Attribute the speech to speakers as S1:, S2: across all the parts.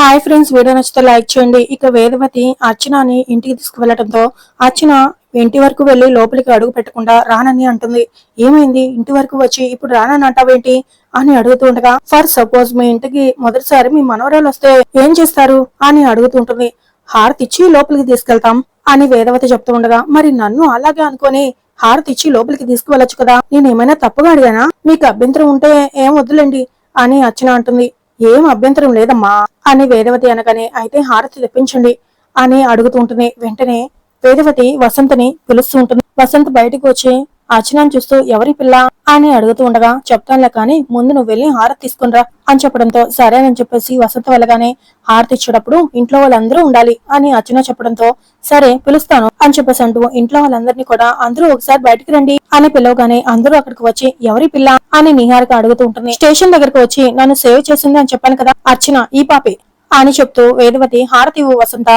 S1: Hi friends video నచ్చితే like చేయండి. ఇక వేదవతి అర్చనని ఇంటికి తీసుకువెళ్ళడంతో అర్చన ఇంటి వరకు వెళ్ళి లోపలికి అడుగు పెట్టకుండా రానని అంటుంది. ఏమైంది? ఇంటి వరకు వచ్చి ఇప్పుడు రానని అంటావేంటి? అని అడుగుతుండగా ఫర్ సపోజ్ మీ ఇంటికి మొదటిసారి మీ మనవరాలు వస్తే ఏం చేస్తారు? అని అడుగుతుంటుంది హారతి ఇచ్చి లోపలికి తీసుకెళ్తాం అని వేదవతి చెప్తూ ఉండగా మరి నన్ను అలాగే అనుకొని హారతి ఇచ్చి లోపలికి తీసుకువెళ్ళొచ్చు కదా? నేనేమైనా తప్పుగా అడిగానా? మీకు అభ్యంతరం ఉంటే ఏం వద్దులేండి అని అర్చన అంటుంది. ఏం అభ్యంతరం లేదమ్మా అని వేదవతి అనగానే అయితే హారతి తెప్పించండి అని అడుగుతుంటుంది వెంటనే వేదవతి వసంతని పిలుస్తూ ఉంటుంది వసంత్ బయటకు వచ్చి అర్చనాన్ని చూస్తూ ఎవరి పిల్ల? అని అడుగుతూ ఉండగా చెప్తానులే కానీ ముందు నువ్వు వెళ్ళి హారతి తీసుకునిరా అని చెప్పడంతో సరేనని చెప్పేసి వసంత వెళ్ళగానే హారతి ఇచ్చేటప్పుడు ఇంట్లో వాళ్ళందరూ ఉండాలి అని అర్చన చెప్పడంతో సరే పిలుస్తాను అని చెప్పేసి అంటూ ఇంట్లో వాళ్ళందరినీ కూడా అందరూ ఒకసారి బయటికి రండి అని పిలవగానే అందరూ అక్కడికి వచ్చి ఎవరి పిల్ల? అని నిహారిక అడుగుతూ ఉంటుంది. స్టేషన్ దగ్గరకు వచ్చి నన్ను సేవ్ చేసింది అని చెప్పాను కదా అర్చన ఈ పాపే అని చెప్తూ వేదవతి హారతి వసంత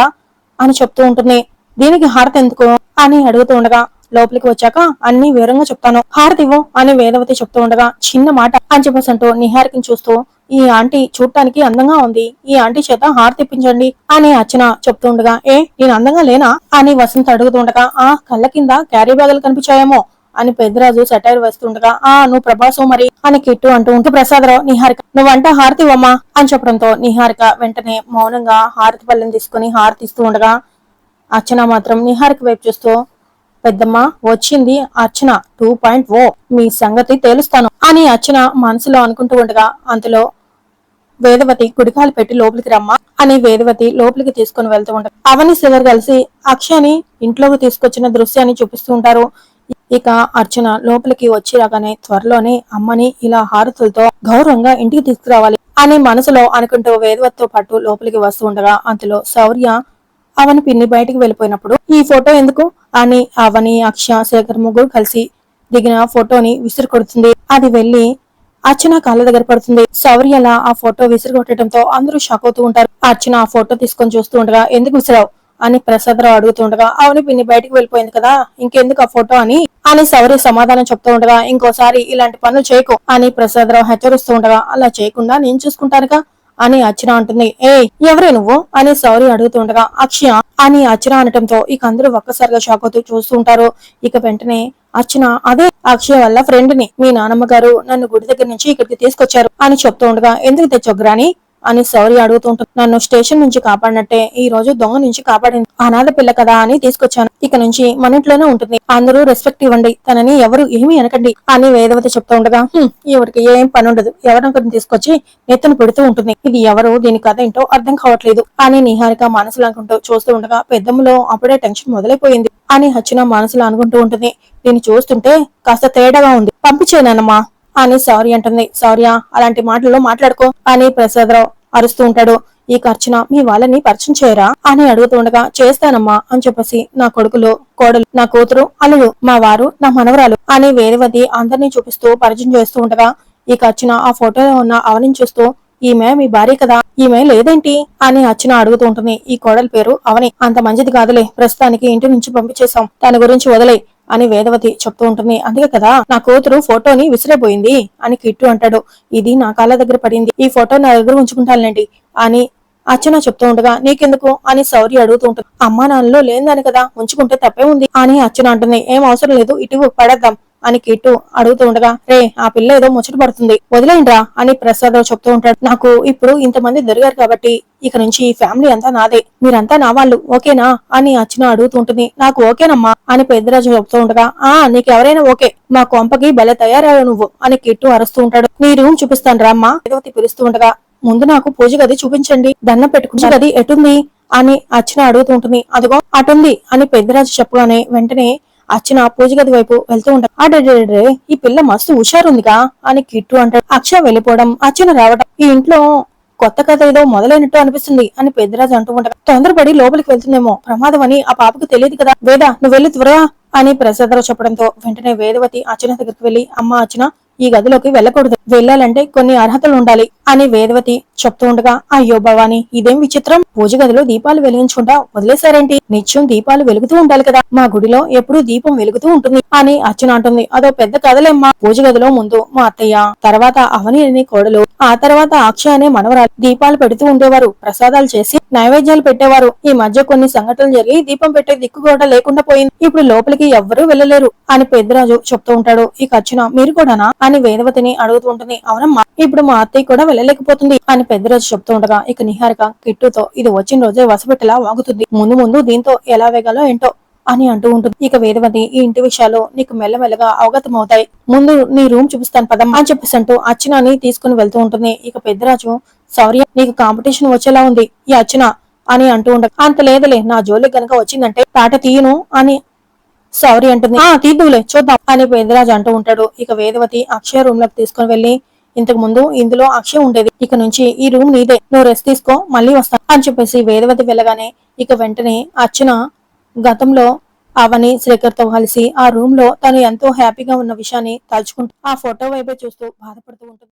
S1: అని చెప్తూ ఉంటుంది. దీనికి హారతి ఎందుకు? అని అడుగుతూ ఉండగా లోపలికి వచ్చాక అన్ని వివరంగా చెప్తాను. హారతి ఇవ్వు అని వేదవతి చెప్తూ ఉండగా చిన్న మాట అని చెప్పేసి అంటూ చూస్తూ ఈ ఆంటీ చూడటానికి అందంగా ఉంది. ఈ ఆంటీ చేత హారతి తెప్పించండి అని అర్చన చెప్తూ ఉండగా ఏ నేను అందంగా లేనా? అని వసంత అడుగుతూ ఉండగా ఆ కళ్ళ కింద క్యారీ బ్యాగులు కనిపించాయేమో అని పెద్దరాజు సెటైర్ వేస్తుండగా ఆ నువ్వు ప్రభాసు మరి అని కిట్టు అంటూ ఉంటే ప్రసాదరావు నిహారిక నువ్వంట హారతి అని చెప్పడంతో నిహారిక వెంటనే మౌనంగా హారతి పళ్ళని తీసుకుని హారతి ఇస్తూ ఉండగా అర్చన మాత్రం నిహారిక వైపు చూస్తూ పెద్దమ్మ వచ్చింది అర్చన టూ పాయింట్ ఓ. మీ సంగతి తేలుస్తాను అని అర్చన మనసులో అనుకుంటూ ఉండగా అంతలో వేదవతి గుడికాలు పెట్టి లోపలికి రమ్మా అని వేదవతి లోపలికి తీసుకుని వెళ్తూ ఉంటారు అవని శివర్ కలిసి అక్షయని ఇంట్లోకి తీసుకొచ్చిన దృశ్యాన్ని చూపిస్తూ ఉంటారు. ఇక అర్చన లోపలికి వచ్చి రాగానే త్వరలోనే అమ్మని ఇలా హారతులతో గౌరవంగా ఇంటికి తీసుకురావాలి అని మనసులో అనుకుంటూ వేదవతితో పాటు లోపలికి వస్తూ ఉండగా అంతలో శౌర్య అవని పిన్ని బయటికి వెళ్ళిపోయినప్పుడు ఈ ఫోటో ఎందుకు? అని అవని అక్ష శేఖర్ ముగ్గురు కలిసి దిగిన ఫోటోని విసిరి కొడుతుంది అది వెళ్ళి అర్చన కాళ్ళ దగ్గర పడుతుంది. సౌర్యల ఆ ఫోటో విసిరి కొట్టడంతో అందరూ షాక్ అవుతూ ఉంటారు. అర్చన ఆ ఫోటో తీసుకొని చూస్తూ ఉండగా ఎందుకు విసిరావు? అని ప్రసాదరావు అడుగుతూ ఉండగా అవును పిన్ని బయటికి వెళ్ళిపోయింది కదా ఇంకెందుకు ఆ ఫోటో అని? అని సౌర్య సమాధానం చెప్తూ ఉండగా ఇంకోసారి ఇలాంటి పనులు చేయకు అని ప్రసాదరావు హెచ్చరిస్తూ ఉండగా అలా చేయకుండా నేను చూసుకుంటానుగా. అని అర్చన అంటుంది. ఏ ఎవరే నువ్వు? అని సౌరి అడుగుతుండగా అక్షయ అని అర్చన అనటంతో ఇక అందరూ ఒక్కసారిగా షాక్ అవుతూ చూస్తూ ఉంటారు. ఇక వెంటనే అర్చన అదే అక్షయ వల్ల ఫ్రెండ్ని మీ నానమ్మ గారు నన్ను గుడి దగ్గర నుంచి ఇక్కడికి తీసుకొచ్చారు అని చెప్తూ ఉండగా ఎందుకు తెచ్చొగ్రాని అని సౌరి అడుగుతుంటుంది నన్ను స్టేషన్ నుంచి కాపాడినట్టే ఈ రోజు దొంగ నుంచి కాపాడింది. అనాథ పిల్ల కదా అని తీసుకొచ్చాను. ఇక నుంచి మన ఇంట్లోనే ఉంటుంది. అందరూ రెస్పెక్ట్ ఇవ్వండి. తనని ఎవరు ఏమీ అనకండి అని వేదవతి చెప్తూ ఉండగా ఎవరికి ఏం పని ఉండదు. ఎవరినొకరిని తీసుకొచ్చి నెత్తను పెడుతూ ఉంటుంది. ఇది ఎవరు దీని కథ ఏంటో అర్థం కావట్లేదు అని నిహారిక మనసులు అనుకుంటూ చూస్తూ ఉండగా పెద్దమ్మలో అప్పుడే టెన్షన్ మొదలైపోయింది అని హచ్చిన మనసులో అనుకుంటూ ఉంటుంది. దీన్ని చూస్తుంటే కాస్త తేడాగా ఉంది. పంపించేనమ్మా అని సారీ అంటుంది. సౌర్య అలాంటి మాటల్లో మాట్లాడుకో. అని ప్రసాదరావు అరుస్తూ ఉంటాడు. ఈ ఖర్చున మీ వాళ్ళని పరిచయం చేయరా? అని అడుగుతూ ఉండగా చేస్తానమ్మా అని చెప్పేసి నా కొడుకులు కోడలు నా కూతురు అల్లుడు మా వారు నా మనవరాలు అని వేదవతి అందరినీ చూపిస్తూ పరిచయం చేస్తూ ఉండగా ఈ ఖర్చున ఆ ఫోటోలో ఉన్న అవనిని చూస్తూ ఈమె మీ భార్య కదా? ఈమె లేదేంటి? అని అర్చన అడుగుతూ ఉంటుంది. ఈ కోడలి పేరు అవని. అంత మంచిది కాదులే. ప్రస్తుతానికి ఇంటి నుంచి పంపించేశాం. దాని గురించి వదిలే అని వేదవతి చెప్తూ ఉంటుంది. అందుకే కదా నా కూతురు ఫోటోని విసిరేపోయింది అని కిట్టు అంటాడు. ఇది నా కాళ్ళ దగ్గర పడింది. ఈ ఫోటో నా దగ్గర ఉంచుకుంటానులేండి అని అర్చన చెప్తూ ఉండగా నీకెందుకు? అని సౌర్య అడుగుతూ ఉంటుంది. అమ్మా నాన్నలో లేనిదాని కదా ఉంచుకుంటే తప్పే ఉంది. అని అర్చన అంటుంది. ఏం అవసరం లేదు ఇటు పడేద్దాం. అని కిట్టు అడుగుతూ ఉండగా రే ఆ పిల్ల ఏదో ముచ్చట పడుతుంది. వదిలేయండిరా అని ప్రసాదరావు చెప్తూ ఉంటాడు. నాకు ఇప్పుడు ఇంతమంది దొరికారు కాబట్టి ఇక నుంచి ఈ ఫ్యామిలీ అంతా నాదే. మీరంతా నా వాళ్ళు ఓకేనా? అని అర్చన అడుగుతూ ఉంటుంది. నాకు ఓకేనమ్మా అని పెద్దరాజు చెప్తూ ఉండగా ఆ నీకు ఎవరైనా ఓకే. మా కొంపకి భలే తయారయ్యావు నువ్వు అని కిట్టు అరుస్తూ ఉంటాడు. నీ రూమ్ చూపిస్తాను రామ్మా వేదవతి పిలుస్తూ ఉండగా ముందు నాకు పూజ గది చూపించండి. దండం పెట్టుకుంటే గది ఎటుంది అని అర్చన అడుగుతూ ఉంటుంది. అదిగో అటుంది అని పెద్దరాజు చెప్పగానే వెంటనే అర్చన పూజ గది వైపు వెళ్తూ ఉంటాడు అడే ఈ పిల్ల మస్తు హుషారుందిగా అని కిట్టు అంటాడు అక్ష వెళ్ళిపోవడం అర్చన రావడం ఈ ఇంట్లో కొత్త కథ ఏదో మొదలైనట్టు అనిపిస్తుంది అని పెద్దరాజు అంటూ ఉంటాడు తొందరపడి లోపలికి వెళ్తుందేమో ప్రమాదం అని ఆ పాపకు తెలియదు కదా వేద నువ్వు వెళ్ళి త్వరగా అని ప్రసాదరావు చెప్పడంతో వెంటనే వేదవతి అర్చన దగ్గరికి వెళ్ళి అమ్మ అర్చన ఈ గదిలోకి వెళ్ళకూడదు. వెళ్ళాలంటే కొన్ని అర్హతలు ఉండాలి అని వేదవతి చెప్తూ ఉండగా అయ్యో భవాని ఇదేం విచిత్రం? పూజ గదిలో దీపాలు వెలిగించుకుంటా వదిలేశారేంటి? నిత్యం దీపాలు వెలుగుతూ ఉండాలి కదా. మా గుడిలో ఎప్పుడూ దీపం వెలుగుతూ ఉంటుంది అని అర్చన అంటుంది. అదో పెద్ద కథలేమ్మా. పూజ గదిలో ముందు మా అత్తయ్య తర్వాత అవని అనే కోడలు ఆ తర్వాత అక్షయ అనే మనవరాలు దీపాలు పెడుతూ ఉండేవారు. ప్రసాదాలు చేసి నైవేద్యాలు పెట్టేవారు. ఈ మధ్య కొన్ని సంఘటనలు జరిగి దీపం పెట్టే దిక్కు కూడా లేకుండా పోయింది. ఇప్పుడు లోపలికి ఎవ్వరూ వెళ్ళలేరు అని పెద్దరాజు చెప్తూ ఉంటాడు. ఇక అర్చన మీరు కూడానా? అని వేదవతిని అడుగుతూ ఉంటుంది. అవునమ్మా ఇప్పుడు మా అత్తయ్య కూడా వెళ్ళలేకపోతుంది అని పెద్దరాజు చెప్తూ ఉండగా ఇక నిహారిక కిట్టుతో ఇది వచ్చిన రోజే వసపెట్టేలా వాగుతుంది? ముందు ముందు దీంతో ఎలా వేగాలో ఏంటో అని అంటూ ఉంటుంది. ఇక వేదవతి ఈ ఇంటి విషయాలు నీకు మెల్లమెల్లగా అవగతం అవుతాయి ముందు నీ రూమ్ చూపిస్తాను పదం అని చెప్పేసి అంటూ అర్చనని తీసుకుని వెళ్తూ ఉంటుంది. ఇక పెద్దరాజు శౌర్య నీకు కాంపిటీషన్ వచ్చేలా ఉంది. ఈ అర్చన అని అంటూ ఉండ అంత లేదులే నా జోలికి గనక వచ్చిందంటే పాట తీయను అని సారీ అంటుంది. ఆ తీద్దులే చూద్దాం. అని పెద్దరాజు అంటూ ఉంటాడు ఇక వేదవతి అక్షయ రూమ్లోకి తీసుకుని వెళ్ళి ఇంతకు ముందు ఇందులో అక్షయ ఉండేది ఇక నుంచి ఈ రూమ్ నీదే నువ్వు రెస్ట్ తీసుకో మళ్ళీ వస్తా అని చెప్పేసి వేదవతి వెళ్ళగానే ఇక వెంటనే అర్చన గతంలో అవని శ్రీకర్తో కలిసి ఆ రూమ్లో తను ఎంతో హ్యాపీగా ఉన్న విషయాన్ని తలుచుకుంటూ ఆ ఫోటో వైపే చూస్తూ బాధపడుతూ ఉంటుంది.